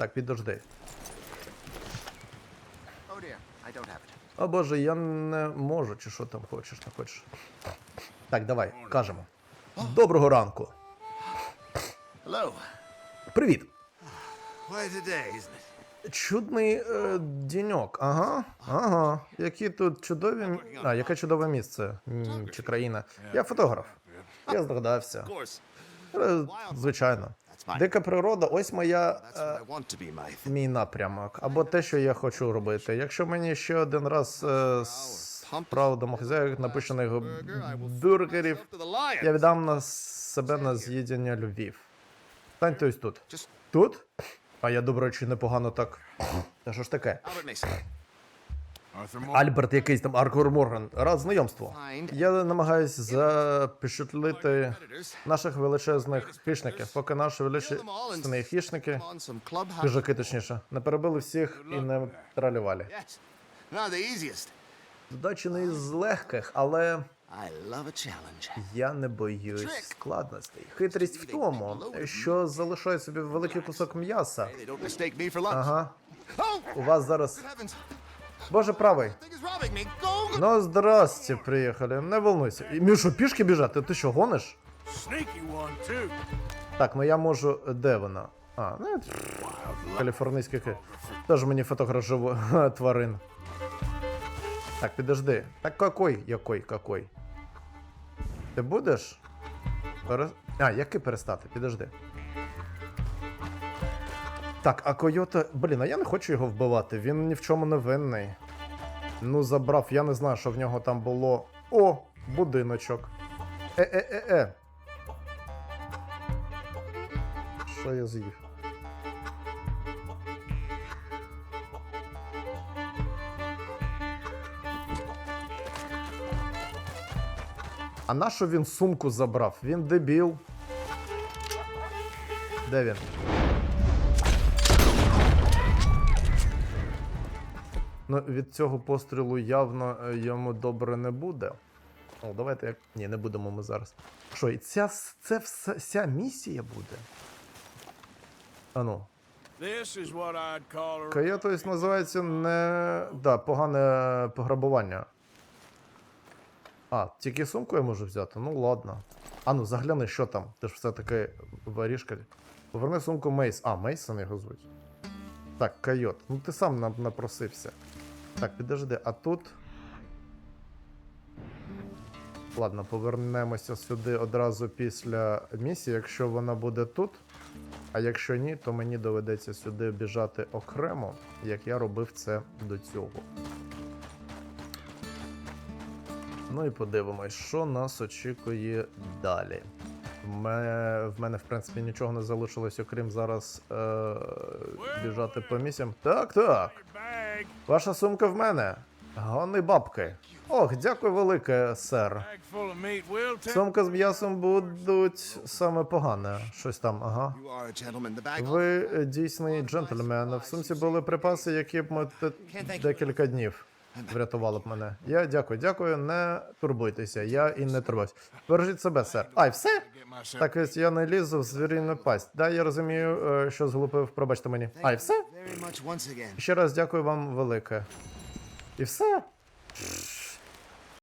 Так, підожди. Oh. О боже, я не можу, чи що там хочеш, не хочеш. Так, давай, кажемо. Доброго ранку. Hello. Привіт. Чудний е, діньок. Ага, ага. Які тут чудові. А, яке чудове місце м, чи країна. Я фотограф. Я здогадався. Е, Звичайно. Дика природа, ось моя. Е, Мій напрямок, або те, що я хочу робити. Якщо мені ще один раз е, справу домохозяїв напишених бюргерів, я віддам на себе на з'їдення Львів. Станьте ось тут. Тут? А я, до речі, непогано так. Та що ж таке? Альберт якийсь там Аркур Морган. Рад знайомству. Я намагаюсь запечатлити наших величезних хищників, поки наші величезні хищники, some хижаки точніше, не перебили всіх і не тралювали. Задача не із легких, але я не боюсь складностей. Хитрість в тому, що залишає собі великий кусок м'яса. Ага. Oh, У вас зараз. Боже. Go. Ну, здрасте, приїхали. Не волнуйся. Мішу, пішки біжати? Ти що, гониш? Так, ну я можу. Де вона? А, ну каліфорнійський ки. Теж мені фотограф тварин. Так, підожди. Так какой? Якой, какой? Ти будеш? Пере... А, який перестати? Підожди. Так, а Койота. Блін, а я не хочу його вбивати. Він ні в чому не винний. Ну, забрав, я не знаю, що в нього там було. О, будиночок. Е-е-е-е. Що я з'їв? А нащо він сумку забрав? Він дебіл. Де він? Ну, від цього пострілу явно е, йому добре не буде. О, давайте як. Ні, не будемо ми зараз. Що, і ця, це вся, вся місія буде? Ану. Кая, тобто, називається не. Да, погане пограбування. А, тільки сумку я можу взяти? Ну ладно. А ну загляни, що там. Ти ж все-таки воріжка. Поверни сумку Мейс. А, Мейсон його звуть. Так, Кайот. Ну ти сам нам напросився. Так, підожди, а тут. Ладно, повернемося сюди одразу після місії, якщо вона буде тут. А якщо ні, то мені доведеться сюди біжати окремо, як я робив це до цього. Ну і подивимось, що нас очікує далі. В мене, в принципі, нічого не залишилось, окрім зараз е, біжати по місіям. Так, так. Ваша сумка в мене. Гони бабки. Ох, дякую велике, сер. Сумка з м'ясом будуть саме погане. Щось там, ага. Ви е, дійсний джентльмен. В сумці були припаси, які б ми декілька днів врятували б мене. Я дякую, дякую, не турбуйтеся, я і не турбуюсь. Бережіть себе, сер. Ай, все? Так ось я не лізу в звіріну пасть. Да, я розумію, е, що зглупив, пробачте мені. А, і все? Ще раз дякую вам велике. І все?